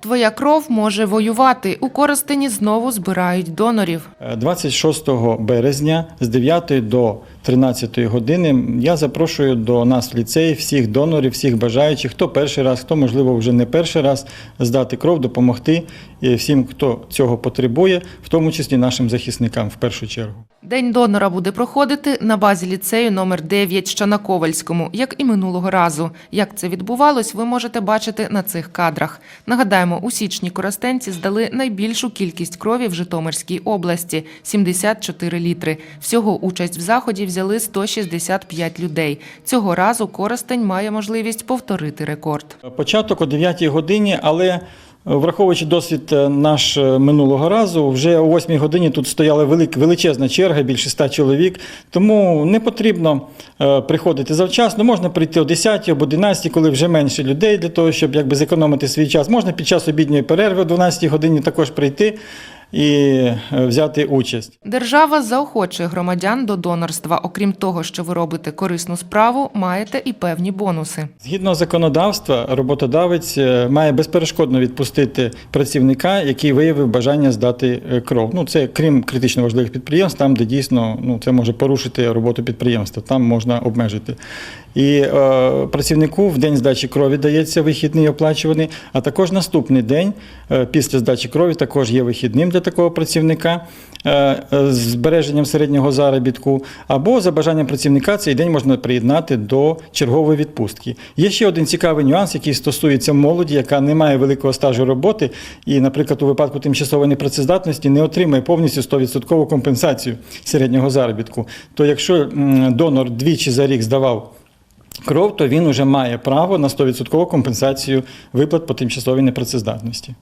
Твоя кров може воювати. У Коростені знову збирають донорів. 26 березня з 9 до 13 години я запрошую до нас в ліцей всіх донорів, всіх бажаючих, хто перший раз, хто, можливо, вже не перший раз здати кров, допомогти всім, хто цього потребує, в тому числі нашим захисникам в першу чергу. День донора буде проходити на базі ліцею номер 9 що на Ковальському, як і минулого разу. Як це відбувалось, ви можете бачити на цих кадрах. Нагадаємо, у січні коростенці здали найбільшу кількість крові в Житомирській області 74 літри. Всього участь в заході взяли 165 людей. Цього разу Коростень має можливість повторити рекорд. Початок о 9 годині, але е, враховуючи досвід е, наш е, минулого разу, вже о 8 годині тут стояла величезна черга, більше 100 чоловік. Тому не потрібно приходити завчасно. Можна прийти о 10 або 11, коли вже менше людей, для того, щоб якби зекономити свій час. Можна під час обідньої перерви о 12 годині також прийти і е, взяти участь. Держава заохочує громадян до донорства. Окрім того, що ви робите корисну справу, маєте і певні бонуси. Згідно законодавства, роботодавець е, має безперешкодно відпустити працівника, який виявив бажання здати е, кров. Ну це крім критично важливих підприємств, там де дійсно ну це може порушити роботу підприємства, там можна обмежити. І е, працівнику в день здачі крові дається вихідний оплачуваний, а також наступний день е, після здачі крові також є вихідним для такого працівника е, е, з збереженням середнього заробітку. Або за бажанням працівника цей день можна приєднати до чергової відпустки. Є ще один цікавий нюанс, який стосується молоді, яка не має великого стажу роботи, і, наприклад, у випадку тимчасової непрацездатності не отримує повністю 100% компенсацію середнього заробітку. То якщо донор двічі за рік здавав кров, то він вже має право на 100% компенсацію виплат по тимчасовій непрацездатності.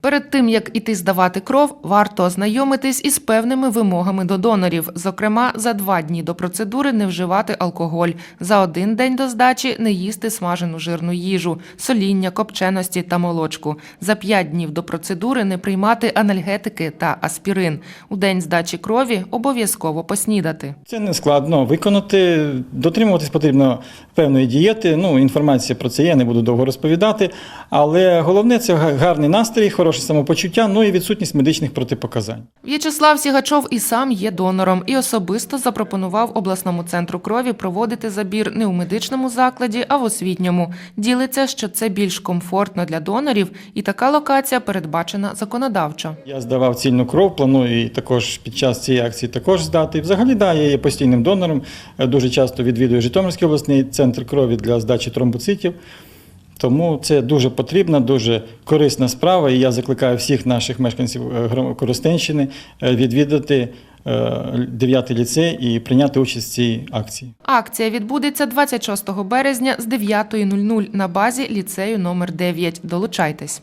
Перед тим як іти здавати кров, варто ознайомитись із певними вимогами до донорів. Зокрема, за два дні до процедури не вживати алкоголь, за один день до здачі не їсти смажену жирну їжу, соління, копченості та молочку. За п'ять днів до процедури не приймати анальгетики та аспірин. У день здачі крові обов'язково поснідати. Це не складно виконати. Дотримуватись потрібно певної дієти. Ну, інформація про це є, не буду довго розповідати. Але головне це гарний настрій, хороше самопочуття, ну і відсутність медичних протипоказань. В'ячеслав Сігачов і сам є донором і особисто запропонував обласному центру крові проводити забір не у медичному закладі, а в освітньому. Ділиться, що це більш комфортно для донорів, і така локація передбачена законодавчо. Я здавав цільну кров, планую і також під час цієї акції також здати. Взагалі, да, я є постійним донором. Е, Дуже часто відвідую Житомирський обласний центр крові для здачі тромбоцитів. Тому це дуже потрібна, дуже корисна справа. І я закликаю всіх наших мешканців е, Коростенщини е, відвідати 9 ліцей і прийняти участь в цій акції. Акція відбудеться 26 березня з 9.00 на базі ліцею номер 9. Долучайтесь.